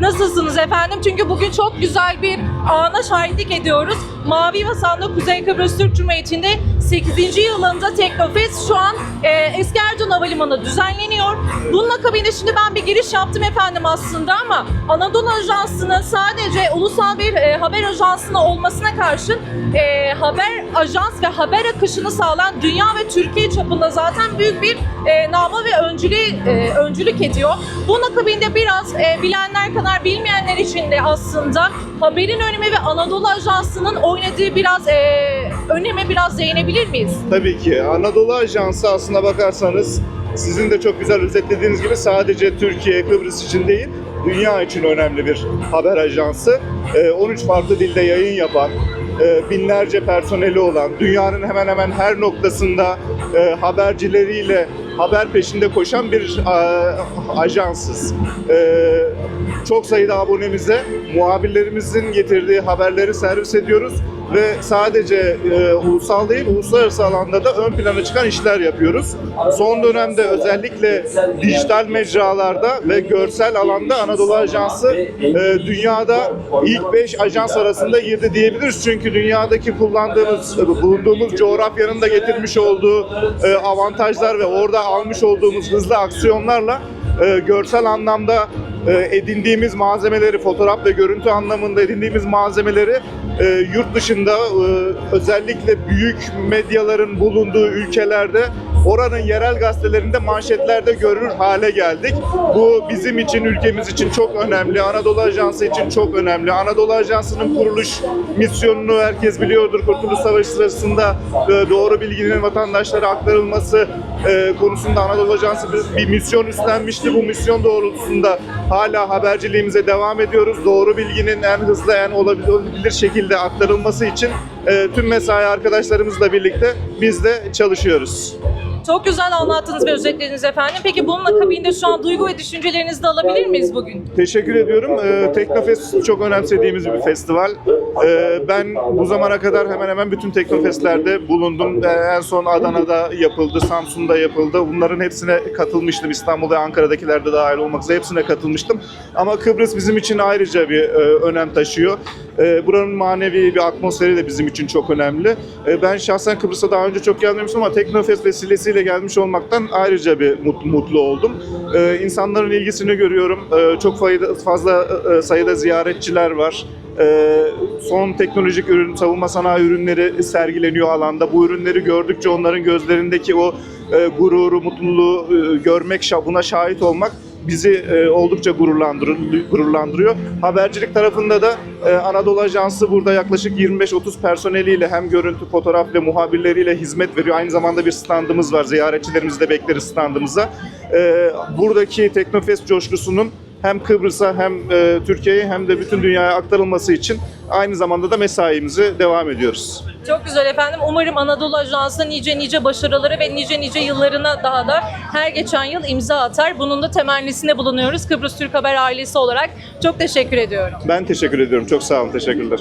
Nasılsınız efendim? Çünkü bugün çok güzel bir ana şahitlik ediyoruz. Mavi Vatan'da Kuzey Kıbrıs Türk Cumhuriyeti'nde 8. yılında Teknofest şu an e, Eski Erdoğan Havalimanı'nda düzenleniyor. Bunun akabinde şimdi ben bir giriş yaptım efendim aslında ama Anadolu Ajansı'nın sadece ulusal bir e, haber ajansına olmasına karşın e, haber ajans ve haber akışını sağlayan dünya ve Türkiye çapında zaten büyük bir e, namı ve öncülük, e, öncülük ediyor. Bunun akabinde biraz e, bilenler kadar bilmeyenler için de aslında haberin önemi ve Anadolu Ajansı'nın oynadığı biraz e, öneme biraz değinebilir miyiz? Tabii ki. Anadolu Ajansı aslına bakarsanız sizin de çok güzel özetlediğiniz gibi sadece Türkiye, Kıbrıs için değil, dünya için önemli bir haber ajansı. Ee, 13 farklı dilde yayın yapan, e, binlerce personeli olan, dünyanın hemen hemen her noktasında e, habercileriyle haber peşinde koşan bir e, ajansız. Çok sayıda abonemize muhabirlerimizin getirdiği haberleri servis ediyoruz ve sadece e, ulusal değil uluslararası alanda da ön plana çıkan işler yapıyoruz. Son dönemde özellikle dijital mecralarda ve görsel alanda Anadolu Ajansı e, dünyada ilk 5 ajans arasında girdi diyebiliriz. Çünkü dünyadaki kullandığımız, bulunduğumuz coğrafyanın da getirmiş olduğu e, avantajlar ve orada almış olduğumuz hızlı aksiyonlarla e, görsel anlamda e, edindiğimiz malzemeleri, fotoğraf ve görüntü anlamında edindiğimiz malzemeleri e, yurt dışında e, özellikle büyük medyaların bulunduğu ülkelerde oranın yerel gazetelerinde manşetlerde görür hale geldik. Bu bizim için, ülkemiz için çok önemli. Anadolu Ajansı için çok önemli. Anadolu Ajansı'nın kuruluş misyonunu herkes biliyordur. Kurtuluş Savaşı sırasında e, doğru bilginin vatandaşlara aktarılması e, konusunda Anadolu Ajansı bir, bir misyon üstlenmişti. Bu misyon doğrultusunda hala haberciliğimize devam ediyoruz. Doğru bilginin en hızlı, en olabilir şekilde aktarılması için e, tüm mesai arkadaşlarımızla birlikte biz de çalışıyoruz. Çok güzel anlattınız ve özetlediniz efendim. Peki bunun akabinde şu an duygu ve düşüncelerinizi de alabilir miyiz bugün? Teşekkür ediyorum. Ee, Teknofest çok önemsediğimiz bir festival. Ee, ben bu zamana kadar hemen hemen bütün Teknofestlerde bulundum. Ee, en son Adana'da yapıldı, Samsun'da yapıldı. Bunların hepsine katılmıştım. İstanbul ve Ankara'dakilerde dahil olmak üzere hepsine katılmıştım. Ama Kıbrıs bizim için ayrıca bir e, önem taşıyor. Ee, buranın manevi bir atmosferi de bizim için çok önemli. Ee, ben şahsen Kıbrıs'a daha önce çok gelmemiştim ama Teknofest vesilesiyle gelmiş olmaktan ayrıca bir mut- mutlu oldum. Ee, insanların ilgisini görüyorum. Ee, çok fayda, fazla e, sayıda ziyaretçiler var. Ee, son teknolojik ürün, savunma sanayi ürünleri sergileniyor alanda. Bu ürünleri gördükçe onların gözlerindeki o e, gururu, mutluluğu e, görmek, buna şahit olmak bizi e, oldukça gururlandır- gururlandırıyor. Habercilik tarafında da e, Anadolu Ajansı burada yaklaşık 25-30 personeliyle hem görüntü, fotoğraf ve muhabirleriyle hizmet veriyor. Aynı zamanda bir standımız var. Ziyaretçilerimizi de bekleriz standımıza. E, buradaki Teknofest coşkusunun hem Kıbrıs'a hem e, Türkiye'ye hem de bütün dünyaya aktarılması için aynı zamanda da mesaimizi devam ediyoruz. Çok güzel efendim. Umarım Anadolu Ajansı nice nice başarıları ve nice nice yıllarına daha da her geçen yıl imza atar. Bunun da temennisinde bulunuyoruz Kıbrıs Türk Haber ailesi olarak. Çok teşekkür ediyorum. Ben teşekkür ediyorum. Çok sağ olun. Teşekkürler.